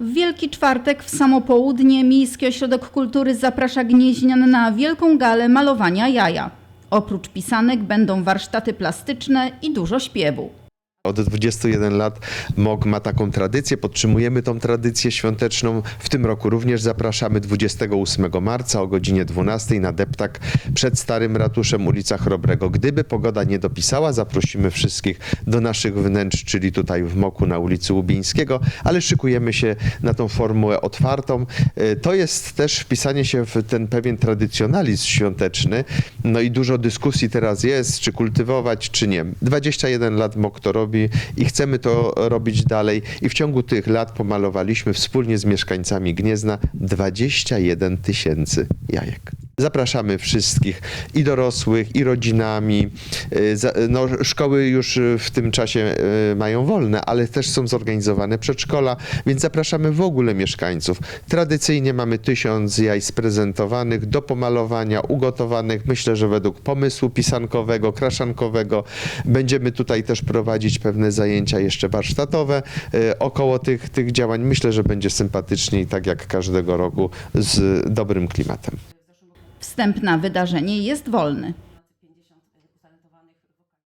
W Wielki Czwartek w samo południe Miejski Ośrodek Kultury zaprasza Gnieźnian na wielką galę malowania jaja. Oprócz pisanek będą warsztaty plastyczne i dużo śpiewu. Od 21 lat MOG ma taką tradycję, podtrzymujemy tą tradycję świąteczną. W tym roku również zapraszamy 28 marca o godzinie 12 na deptak przed Starym Ratuszem ulica Chrobrego. Gdyby pogoda nie dopisała, zaprosimy wszystkich do naszych wnętrz, czyli tutaj w MOKu na ulicy Łubińskiego, ale szykujemy się na tą formułę otwartą. E, To jest też wpisanie się w ten pewien tradycjonalizm świąteczny. No i dużo dyskusji teraz jest, czy kultywować, czy nie. 21 lat MOK to robi i chcemy to robić dalej. I w ciągu tych lat pomalowaliśmy wspólnie z mieszkańcami Gniezna 21 tysięcy jajek. Zapraszamy wszystkich i dorosłych, i rodzinami. Y, za- No, szkoły już y, w tym czasie mają wolne, ale też są zorganizowane przedszkola, więc zapraszamy w ogóle mieszkańców. Tradycyjnie mamy tysiąc jaj sprezentowanych do pomalowania, ugotowanych, myślę, że według pomysłu pisankowego, kraszankowego. Będziemy tutaj też prowadzić pewne zajęcia jeszcze warsztatowe około tych, tych działań. Myślę, że będzie sympatycznie i tak jak każdego roku z dobrym klimatem. Wstęp na wydarzenie jest wolny.